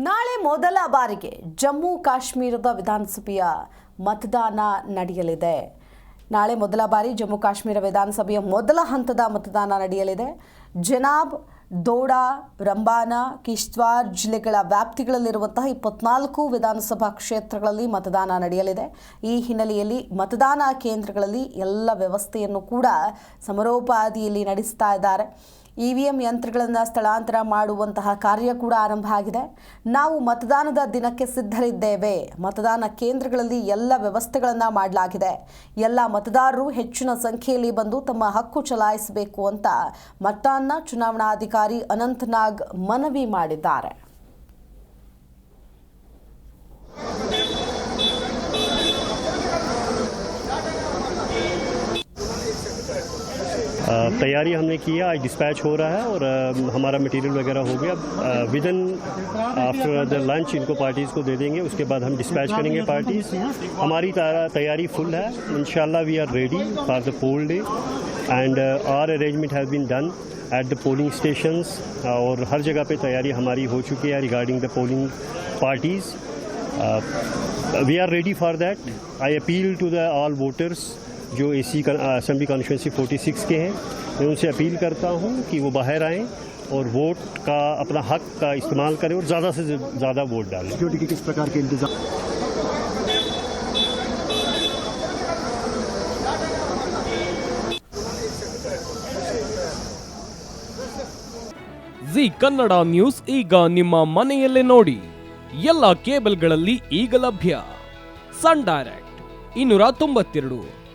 ನಾಳೆ ಮೊದಲ ಬಾರಿಗೆ ಜಮ್ಮು ಕಾಶ್ಮೀರದ ವಿಧಾನಸಭೆಯ ಮತದಾನ ನಡೆಯಲಿದೆ. ನಾಳೆ ಮೊದಲ ಬಾರಿ ಜಮ್ಮು ಕಾಶ್ಮೀರ ವಿಧಾನಸಭೆಯ ಮೊದಲ ಹಂತದ ಮತದಾನ ನಡೆಯಲಿದೆ. ಜನಾಬ್, ದೋಡಾ, ರಂಬಾನ, ಕಿಶ್ತ್ವಾರ್ ಜಿಲ್ಲೆಗಳ ವ್ಯಾಪ್ತಿಗಳಲ್ಲಿರುವಂತಹ ಇಪ್ಪತ್ನಾಲ್ಕು ವಿಧಾನಸಭಾ ಕ್ಷೇತ್ರಗಳಲ್ಲಿ ಮತದಾನ ನಡೆಯಲಿದೆ. ಈ ಹಿನ್ನೆಲೆಯಲ್ಲಿ ಮತದಾನ ಕೇಂದ್ರಗಳಲ್ಲಿ ಎಲ್ಲ ವ್ಯವಸ್ಥೆಯನ್ನು ಕೂಡ ಸಮರೋಪಾದಿಯಲ್ಲಿ ನಡೆಸ್ತಾ ಇದ್ದಾರೆ. ಇವಿಎಂ ಯಂತ್ರಗಳನ್ನು ಸ್ಥಳಾಂತರ ಮಾಡುವಂತಹ ಕಾರ್ಯ ಕೂಡ ಆರಂಭ ಆಗಿದೆ. ನಾವು ಮತದಾನದ ದಿನಕ್ಕೆ ಸಿದ್ಧರಿದ್ದೇವೆ. ಮತದಾನ ಕೇಂದ್ರಗಳಲ್ಲಿ ಎಲ್ಲ ವ್ಯವಸ್ಥೆಗಳನ್ನು ಮಾಡಲಾಗಿದೆ. ಎಲ್ಲ ಮತದಾರರು ಹೆಚ್ಚಿನ ಸಂಖ್ಯೆಯಲ್ಲಿ ಬಂದು ತಮ್ಮ ಹಕ್ಕು ಚಲಾಯಿಸಬೇಕು ಅಂತ ಮತದಾನ ಚುನಾವಣಾಧಿಕಾರಿ ಅನಂತನಾಗ್ ಮನವಿ ಮಾಡಿದ್ದಾರೆ. तैयारी हमने की है आज डिस्पैच हो रहा है और हमारा मटेरियल वगैरह हो गया। Within after the lunch इनको पार्टीज़ को दे देंगे उसके बाद हम डिस्पैच करेंगे पार्टीज़ हमारी तैयारी फुल है। In we are ready for the poll day and our arrangement has been done at the polling stations और हर जगह पे तैयारी हमारी हो चुकी है regarding the polling parties we are ready for that I appeal to the all voters जो एसी असेंबली कॉन्स्टिट्यूंसी 46 के हैं मैं उनसे अपील करता हूं कि वो बाहर आएं और वोट का अपना हक का इस्तेमाल करें और ज़्यादा से ज़्यादा वोट डालें सिक्योरिटी के किस प्रकार के इंतजाम ಜಿ ಕನ್ನಡ ನ್ಯೂಸ್ ಈಗ ನಿಮ್ಮ ಮನೆಯಲ್ಲೇ ನೋಡಿ ಎಲ್ಲ ಕೇಬಲ್ಗಳಲ್ಲಿ ಈಗ ಲಭ್ಯ ಸನ್ ಡೈರೆಕ್ಟ್ ಇನ್ನೂರ ತೊಂಬತ್ತೆರಡು